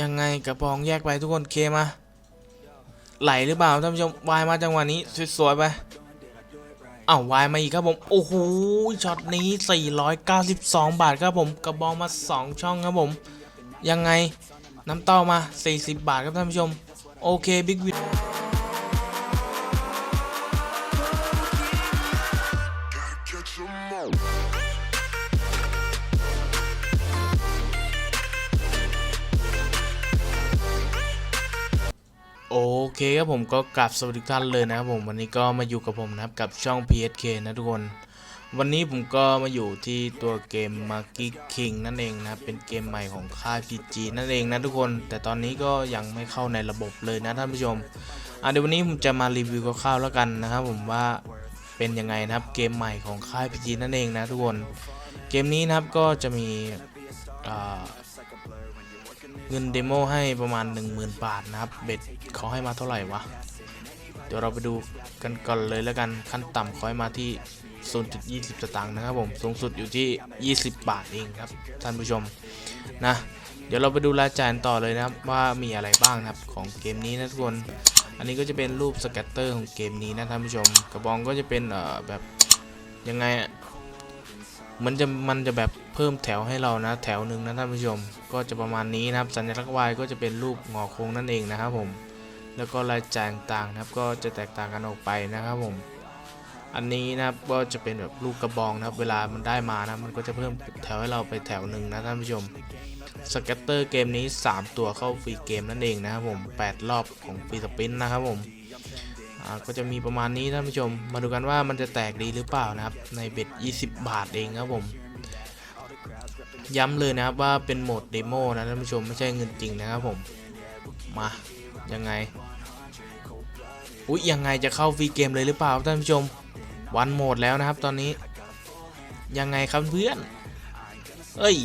ยังไงกระปองแยกไปทุกคนเคมา ไหลหรือเปล่าท่านผู้ชมวายมาจังหวะนี้สวยๆไปอ้าววายมาอีกครับผมโอ้โหช็อตนี้ 492 บาทครับผมกระบองมา 2 ช่องครับผม ยังไงน้ำเต้ามา 40 บาทครับท่านผู้ชม โอเคบิ๊กวิ เคครับผมก็กลับสวัสดีท่านเลยนะครับผมวันนี้ก็มาอยู่กับผมนะครับกับช่อง PSK นะทุกคน วันนี้ผมก็มาอยู่ที่ตัวเกม m a g i King นั่นเองนะเป็นเกมใหม่ของค่าย PG นั่นเองนะทุกคน แต่ตอนนี้ก็ยังไม่เข้าในระบบเลยนะท่านผู้ชมอะเดี๋ยววันนี้ผมจะมารีวิวคร่าวๆแล้วกันนะครับผมว่าเป็นยังไงนะครับเกมใหม่ของค่าย PG นั่นเองนะทุกคน เกมนี้นะครับก็จะมีอ่า เงินเดโมให้ประมาณ 10,000 บาทนะครับ เบ็ดเขาให้มาเท่าไหร่วะ เดี๋ยวเราไปดูกันก่อนเลยแล้วกัน ขั้นต่ำเขาให้มาที่0.20 สตางค์นะครับผม สูงสุดอยู่ที่ 20 บาทเองครับ ท่านผู้ชมนะ เดี๋ยวเราไปดูรายจ่ายต่อเลยนะครับ ว่ามีอะไรบ้างนะครับของเกมนี้นะทุกคน อันนี้ก็จะเป็นรูปสแกตเตอร์ของเกมนี้นะท่านผู้ชม กระบองก็จะเป็นเอ่อแบบยังไง มันจะมันจะแบบเพิ่มแถวให้เรานะ แถวหนึ่งนะท่านผู้ชม ก็จะประมาณนี้นะครับสัญลักษณ์ Y ก็จะเป็นรูปงอโค้งนั่นเองนะครับผม แล้วก็รายจ่ายต่างๆนะครับก็จะแตกต่างกันออกไปนะครับผม อันนี้นะครับก็จะเป็นแบบลูกกระบองนะครับ เวลามันได้มานะมันก็จะเพิ่มแถวให้เราไปแถวหนึ่งนะท่านผู้ชมสเก็ตเตอร์เกมนี้ 3 ตัวเข้าฟรีเกมนั่นเองนะครับผม 8 รอบของฟรีสปินนะครับผม ก็จะมีประมาณนี้ท่านผู้ชม มาดูกันว่ามันจะแตกดีหรือเปล่านะครับ ในเบ็ด 20 บาทเองครับผม ย้ำเลยนะครับว่าเป็นโหมดเดโมนะท่านผู้ชมไม่ใช่เงินจริงนะครับผม มายังไง อุ๊ยยังไงจะเข้าฟรีเกมเลยหรือเปล่าท่านผู้ชม วันโหมดแล้วนะครับตอนนี้ ยังไงครับเพื่อน เอ้ย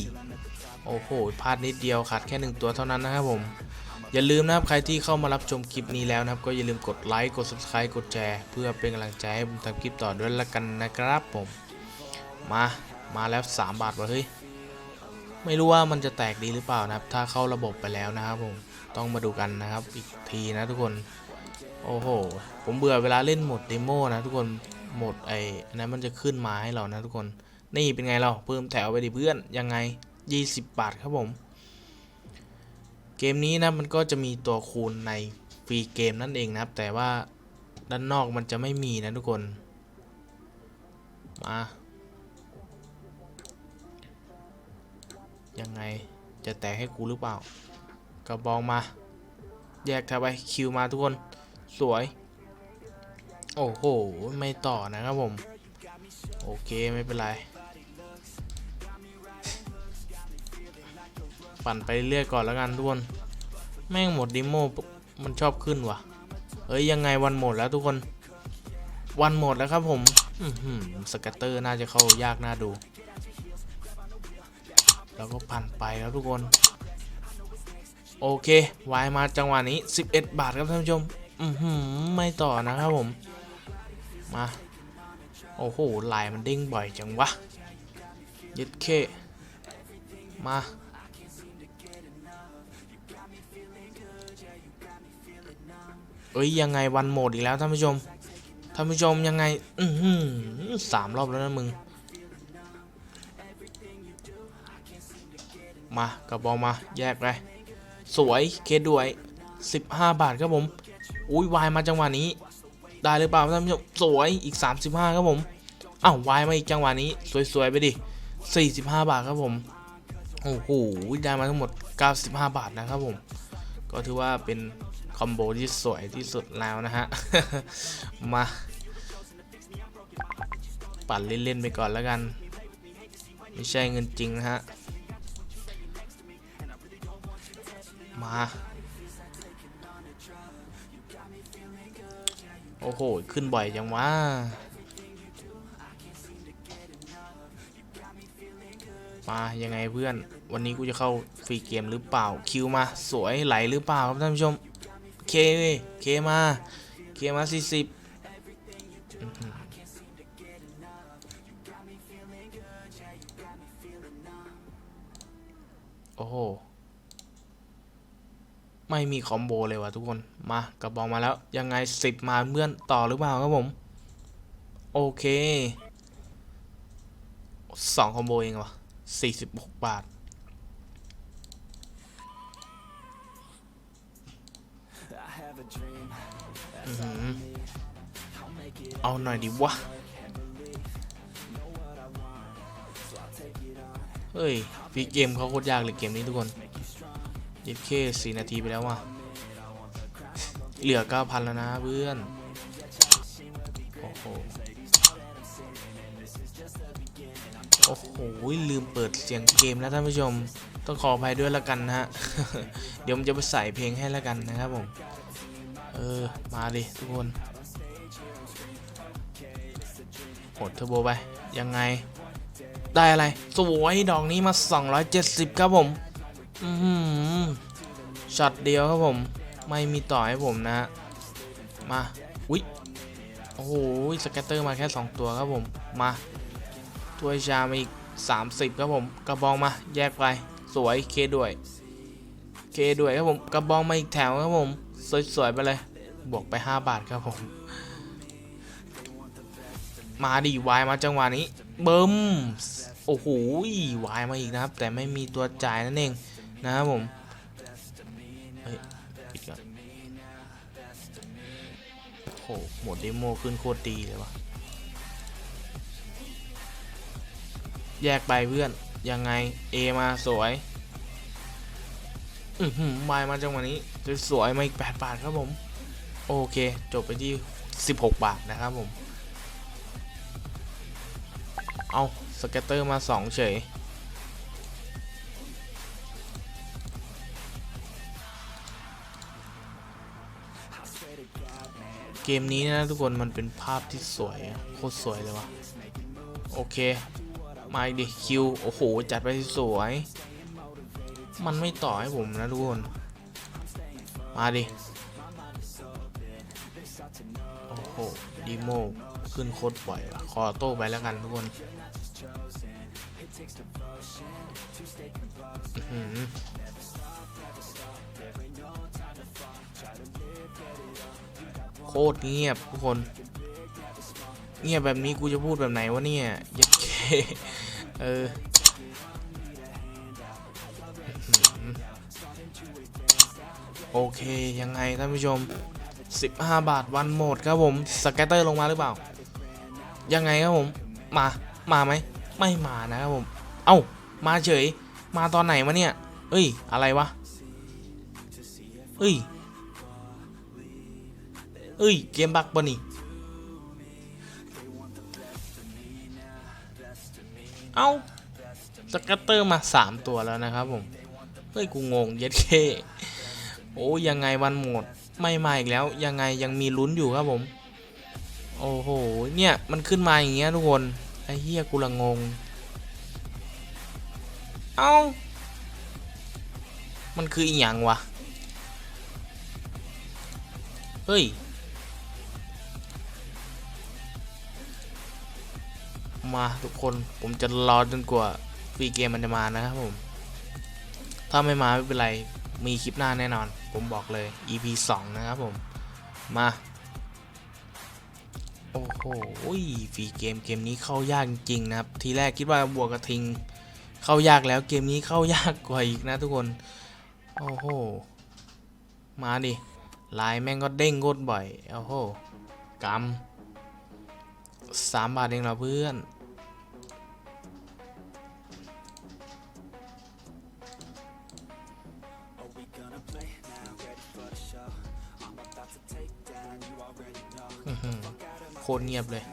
โอ้โหพลาดนิดเดียวขาดแค่หนึ่งตัวเท่านั้นนะครับผม อย่าลืมนะครับใครที่เข้ามารับชมคลิปนี้แล้วนะครับ ก็อย่าลืมกดไลค์กด subscribe กดแชร์เพื่อเป็นกำลังใจให้ผมทำคลิปต่อด้วยละกันนะครับผมมามาแล้ว 3 บาทวะเฮ้ยไม่รู้ว่ามันจะแตกดีหรือเปล่านะครับ ถ้าเข้าระบบไปแล้วนะครับผมต้องมาดูกันนะครับอีกทีนะทุกคนโอ้โห ผมเบื่อเวลาเล่นโหมดเดโมนะทุกคนโหมดไอ้นนั้นมันจะขึ้นมาให้เรานะทุกคน นี่เป็นไงเราเพิ่มแถวไปดิเพื่อนยังไง 20 บาทครับผม เกมนี้นะมันก็จะมีตัวคูณในฟรีเกมนั่นเองนะครับ แต่ว่าด้านนอกมันจะไม่มีนะทุกคน มา ยังไงจะแตกให้กูหรือเปล่ากระบองมา แยกเข้าไปคิวมาทุกคน สวย โอ้โห ไม่ต่อนะครับผม โอเคไม่เป็นไร ปั่นไปเรื่อยก่อนแล้วกันทุกคนแม่งหมดดิโมมันชอบขึ้นว่ะ เอ้ยยังไงวันหมดแล้วทุกคน วันหมดแล้วครับผมสเกัตเตอร์น่าจะเข้ายากน่าดู แล้วก็ปั่นไปแล้วทุกคน โอเควายมาจังหวะนี้ 11 บาทครับท่านผู้ชมไม่ต่อนะครับผม มา โอ้โหลายมันเด้งบ่อยจังวะยึดเคมา เอ้ยยังไงวันโหมดอีกแล้วท่านผู้ชมท่านผู้ชมยังไง อืสามรอบแล้วนะมึง มากระบอกมาแยกไปสวยเคด้วย 15 บาทครับผม อุ้ยวายมาจังหวะนี้ ได้หรือเปล่าท่านผู้ชมสวยอีก 35 ครับผมอ้าววายมาอีกจังหวะนี้ สวยๆไปดิ 45 บาทครับผมโอ้โหได้มาทั้งหมด 95 บาทนะครับผม ก็ถือว่าเป็น อมโบที่สวยที่สุดแล้วนะฮะ มา ปั่นเล่นๆไปก่อนแล้วกัน ไม่ใช่เงินจริงนะฮะ มา โอ้โห ขึ้นบ่อยจังวะมายังไงเพื่อน วันนี้กูจะเข้าฟรีเกมหรือเปล่าคิวมา สวยไหลหรือเปล่าครับท่านผู้ชม เคเคมาเคมาสี่สิบโอ้โห ไม่มีคอมโบเลยว่ะทุกคน มากระบองมาแล้ว ยังไงสิบมาเพื่อนต่อหรือเปล่าครับผม โอเคสองคอมโบเองวะสี่สิบหกบาท เอาหน่อยดิวะ เฮ้ยฟีเกมเขาโคตรยากเลยเกมนี้ทุกคนยิดเคสี่นาทีไปแล้วว่ะ เหลือเก้าพันแล้วนะเพื่อน โอ้โห โอ้โห ลืมเปิดเสียงเกมแล้วท่านผู้ชม ต้องขออภัยด้วยละกันนะฮะ เดี๋ยวผมจะไปใส่เพลงให้ละกันนะครับผม เออ มาดิทุกคนหดเทอร์โบไป ยังไง ได้อะไร สวยดอกนี้มา 270 ครับผม อือหือช็อตเดียวครับผม ไม่มีต่อให้ผมนะฮะมา อุ๊ย โอ้โห สแกตเตอร์มาแค่ 2 ตัวครับผม มาถ้วยชามาอีก 30 ครับผม กระบองมา แยกไป สวย เคด้วย เคด้วยครับผม กระบองมาอีกแถวครับผม สวยๆไปเลย บวกไป 5 บาทครับผม มาดิวายมาจังหวะนี้เบิ้มโอ้โหวายมาอีกนะครับ แต่ไม่มีตัวจ่ายนั่นเองนะครับผมเฮ้ยปิดก่อนโอ้โหหมดเดโมขึ้นโคตรดีเลยวะแยกไปเพื่อน ยังไง A มาสวย อือหือวายมาจังหวะนี้ สวยๆมาอีก 8 บาทครับผม โอเค จบไปที่ 16 บาทนะครับผม เอาสเก็ตเตอร์มา 2 เฉย เกมนี้นะทุกคนมันเป็นภาพที่สวย โคตรสวยเลยวะโอเค มาอีกดิคิว โอ้โห จัดไปสวย มันไม่ต่อให้ผมนะทุกคน มาดิ โอ้โห ดีโมขึ้นโคตรบ่อยว่ะขอโต้ไปแล้วกันทุกคนอื้อหือโคตรเงียบทุกคน เงียบแบบนี้กูจะพูดแบบไหนวะเนี่ยเยัดเคเออ โอเคยังไงท่านผู้ชม 15 บาทวันโหมดครับผมสแกตเตอร์ลงมาหรือเปล่า ยังไงครับผมมามาไหมไม่มานะครับผม เอ้ามาเฉย มาตอนไหนวะเนี่ย เอ้ย อะไรวะ เอ้ย เอ้ย เกมบักปะนี่ เอ้าสแกตเตอร์มา 3 ตัวแล้วนะครับผม เฮ้ย กูงง เย็ดเค โอ้ยังไงวันหมด ไม่มาอีกแล้วยังไงยังมีลุ้นอยู่ครับผม โอ้โห เนี่ยมันขึ้นมาอย่างเงี้ยทุกคน ไอ้เฮียกูละงง เอ้า มันคืออีหยังวะ เฮ้ย มาทุกคนผมจะรอจนกว่าฟรีเกมมันจะมานะครับผม ถ้าไม่มาไม่เป็นไรมีคลิปหน้าแน่นอน ผมบอกเลย EP 2 นะครับผม มา โอ้โหฟรีเกมเกมนี้เข้ายากจริงนะครับ ทีแรกคิดว่าบวกกระทิง เข้ายากแล้วเกมนี้เข้ายากกว่าอีกนะทุกคน โอ้โห มาดิลายแม่งก็เด้งโคตรบ่อย โอ้โหกำสามบาทเองเหรอเพื่อน โคตรเงียบเลย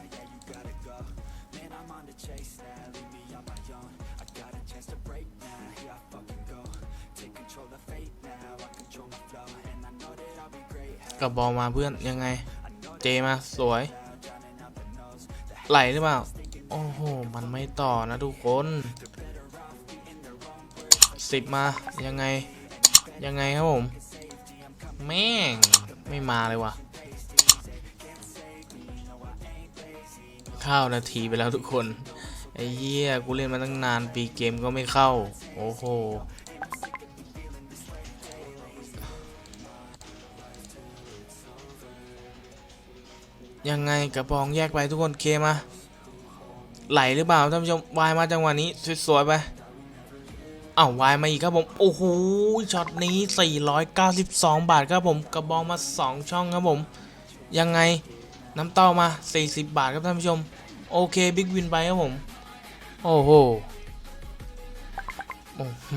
กระบอลมาเพื่อนยังไง เจมาสวย ไหลหรือเปล่า โอ้โห มันไม่ต่อนะทุกคนสิบมายังไง ยังไงครับผม แม่ง ไม่มาเลยว่ะ ข้านาทีไปแล้วทุกคน ไอ้เหี้ย กูเล่นมาตั้งนานปีเกมก็ไม่เข้า โอ้โห ยังไงกระปองแยกไปทุกคนเคมาไหลหรือเปล่าท่านผู้ชมวายมาจังหวะนี้สวยๆไปอ้าววายมาอีกครับผม โอ้โหช็อตนี้ 492 บาทครับผม กระบองมา 2 ช่องครับผม ยังไง น้ำเต้ามา 40 บาทครับท่านผู้ชม โอเคบิ๊กวินไปครับผม โอ้โหโอ้โห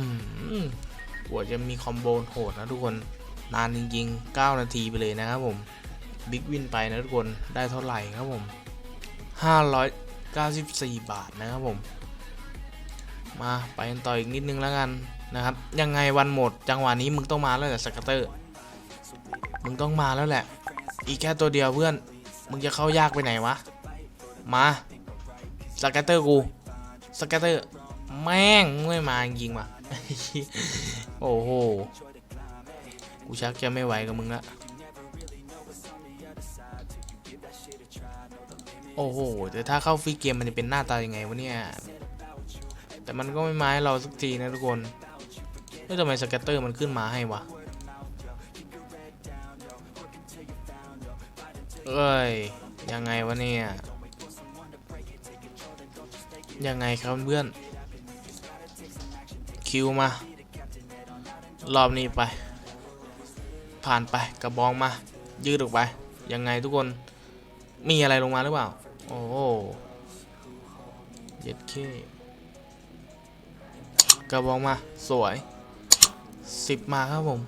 กว่าจะมีคอมโบโหดนะทุกคน นานจริงๆ 9 นาทีไปเลยนะครับผม บิ๊กวินไปนะทุกคน ได้เท่าไหร่ครับผม 594 บาทนะครับผม มาไปกันต่ออีกนิดนึงแล้วกันนะครับ ยังไงวันหมด จังหวะนี้มึงต้องมาแล้วแหละสกัตเตอร์ มึงต้องมาแล้วแหละ อีกแค่ตัวเดียวเพื่อน มึงจะเข้ายากไปไหนวะ มาสกัตเตอร์กูสกัตเตอร์แม่งไม่มาจริงว่ะโอ้โห กูชักจะไม่ไหวกับมึงละ โอ้โห แต่ถ้าเข้าฟรีเกมมันจะเป็นหน้าตายังไงวะเนี่ย แต่มันก็ไม่มาให้เราสักทีนะทุกคนเฮ้ยทำไมสก็ตเตอร์มันขึ้นมาให้วะ เอ้ย ยังไงวะเนี่ย ยังไงครับเพื่อน คิวมา รอบนี้ไป ผ่านไปกระบองมา ยืดออกไป ยังไงทุกคน มีอะไรลงมาหรือเปล่า โอ้โหเย็ดเคกระบองมาสวยสิบมาครับผม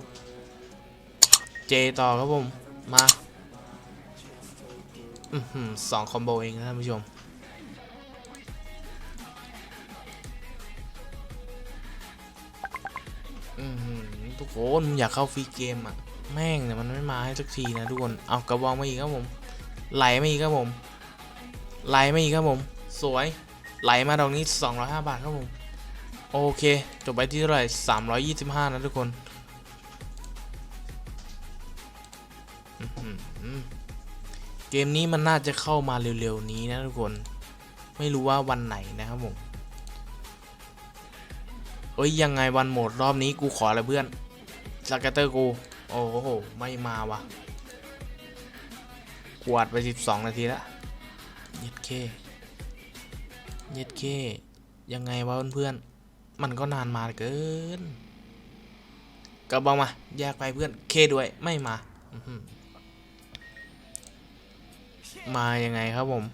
เจต่อครับผม มา สองคอมโบเองนะท่านผู้ชม ทุกคนอยากเข้าฟรีเกมอะ แม่งเนี่ยมันไม่มาให้สักทีนะทุกคน เอากระบองมาอีกครับผม ไหลมาอีกครับผม ไหลมาอีกครับผม สวย ไหลมาดอกนี้ 205 บาทครับผม โอเค จบไปที่เท่าไหร่325 นะทุกคนอื้อหือเก มนี้มันน่าจะเข้ามาเร็วๆนี้นะทุกคน ไม่รู้ว่าวันไหนนะครับผม เอ้ยยังไงวันโหมดรอบนี้กูขอลยเพื่อนสกัตเตอร์กู โอ้โห ไม่มาวะกวาดไป 12 นาทีละเย็ดเคเย็ดเคยังไงวะเพื่อนๆ มันก็นานมาเกินกระบอกมา แยกไปเพื่อน เคด้วย ไม่มา มายังไงครับผม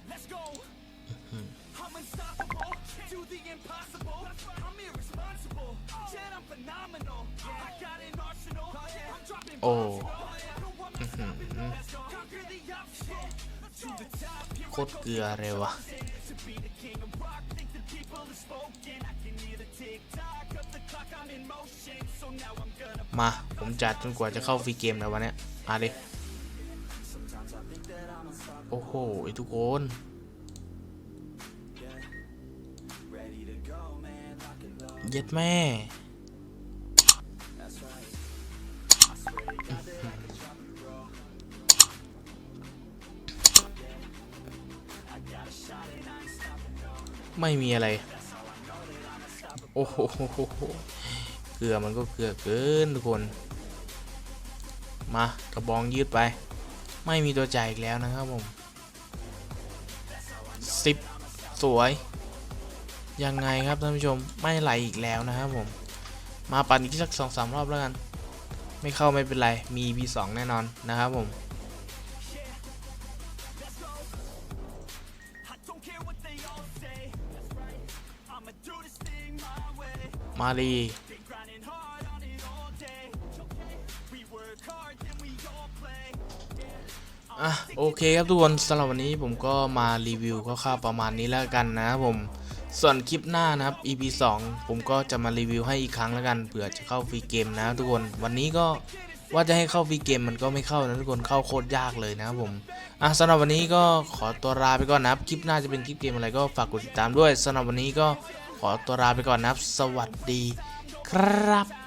I'm unstoppable. Do the impossible. I'm irresponsible. Yet I'm phenomenal. I got an arsenal. I'm dropping โอ้ bombs. อื้อหือ Conquer the obstacle. To the top. Here โคตรเกลือเลยวะ to be the king of rock. Think the people have spoken. I can hear the tick tock of the clock. I'm in motion. So now I'm gonna มา ผมจัดจนกว่าจะเข้าฟรีเกมแล้ววันเนี้ยมาดิ โอ้โหไอ้ทุกคนเย็ดแม่ไม่มีอะไร โอ้โห เกลือมันก็เกลือเกินทุกคน มากระบองยืดไป ไม่มีตัวจ่ายอีกแล้วนะครับผม สิบสวย ยังไงครับท่านผู้ชมไม่ไหลอีกแล้วนะครับผม มาปั่นอีกสักสองสามรอบแล้วกัน ไม่เข้าไม่เป็นไร มี V2 แน่นอนนะครับผม I don't care อะโอเคครับทุกคนสำหรับวันนี้ผมก็มารีวิวคร่าวๆประมาณนี้แล้วกันนะครับผมส่วนคลิปหน้านะครับ EP 2 ผมก็จะมารีวิวให้อีกครั้งแล้วกันเผื่อจะเข้าฟรีเกมนะทุกคนวันนี้ก็ว่าจะให้เข้าฟรีเกมมันก็ไม่เข้านะทุกคนเข้าโคตรยากเลยนะครับผมอะสำหรับวันนี้ก็ขอตัวลาไปก่อนนะครับคลิปหน้าจะเป็นคลิปเกมอะไรก็ฝากกดติดตามด้วยสำหรับวันนี้ก็ขอตัวลาไปก่อนนะครับ สวัสดีครับ